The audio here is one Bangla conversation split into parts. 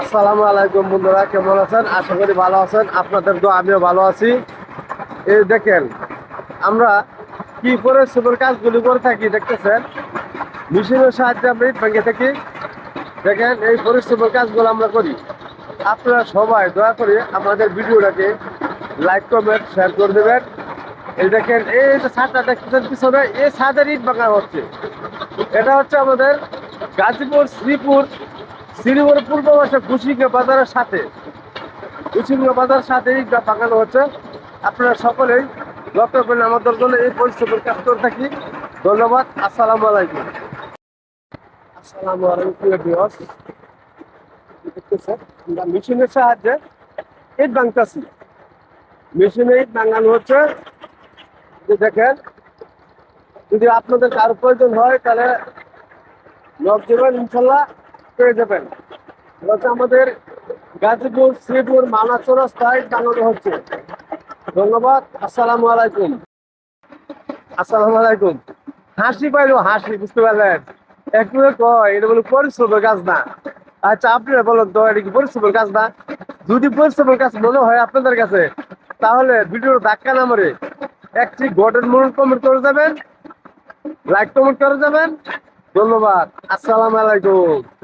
আসসালামু আলাইকুম বন্ধুরা, কেমন আছেন? আশা করি ভালো আছেন। আপনাদের তো আমিও ভালো আছি। এই দেখেন, আমরা কি করে সুপার কাজগুলি করে থাকি, দেখতেছেন? মেশিনের সাহায্যে আমরা ইট ভেঙে থাকি। দেখেন, এই পরিশ্রমের কাজগুলো আমরা করি। আপনারা সবাই দয়া করে আমাদের ভিডিওটাকে লাইক, কমেন্ট, শেয়ার করে দেবেন। এই দেখেন, এই যে ছাদটা দেখতেছেন পিছনে, এই ছাদের ইট ভাঙা হচ্ছে। এটা হচ্ছে আমাদের গাজীপুর, শ্রীপুর শ্রীপুর পূর্ব পাশে কুশিঙ্গা বাজারের সাথে। কুশিঙ্গা বাজারের সাথে ভাঙানো হচ্ছে, আপনারা সকলেই লক্ষ্য করেন আমাদের জন্য এই পরিশ্রমের কাজ করে থাকি। ধন্যবাদ, আসসালামু আলাইকুম। আসসালামু আলাইকুম আমরা মেশিনের সাহায্যে ইট ভাঙতেছি। মেশিনে ইট ভাঙানো হচ্ছে। যে দেখেন, যদি আপনাদের কারও প্রয়োজন হয়, তাহলে লক দেবেন, ইনশাল্লাহ। পেয়ে যাবেন। আমাদের গাজীপুর, শ্রীপুর মানাচো রাস্তায় বানানো হচ্ছে। ধন্যবাদ, আসসালামু আলাইকুম। আসসালামু আলাইকুম। হাসি পাইলো, হাসি, বুঝতে পারলেন? একটু কয়, এটা বলে পরিশ্রমের কাজ না। আচ্ছা আপনারা বলেন তো, এটা কি পরিশ্রমের কাজ না? যদি পরিশ্রমের কাজ মনে হয় আপনাদের কাছে, তাহলে ভিডিওর ধাক্কা না মারে একটি গটের মূল কমেন্ট করে যাবেন লাইক কমেন্ট করে যাবেন। ধন্যবাদ, আসসালামু আলাইকুম।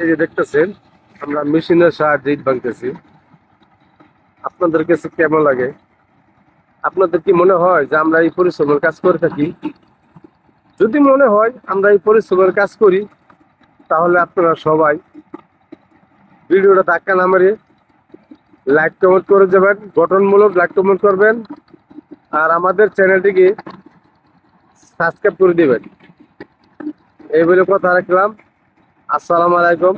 এই যে দেখতেছেন, আমরা মেশিনের সাহায্যে ইট ভাঙতেছি। আপনাদের কাছে কেমন লাগে? আপনাদের কি মনে হয় যে আমরা এই পরিশ্রমের কাজ করে থাকি? যদি মনে হয় আমরা এই পরিশ্রমের কাজ করি, তাহলে আপনারা সবাই ভিডিওটা ধাক্কা না মারিয়ে লাইক কমেন্ট করে যাবেন, গঠনমূলক লাইক কমেন্ট করবেন, আর আমাদের চ্যানেলটিকে সাবস্ক্রাইব করে দিবেন। এই বলে কথা রাখলাম। আসসালামু আলাইকুম।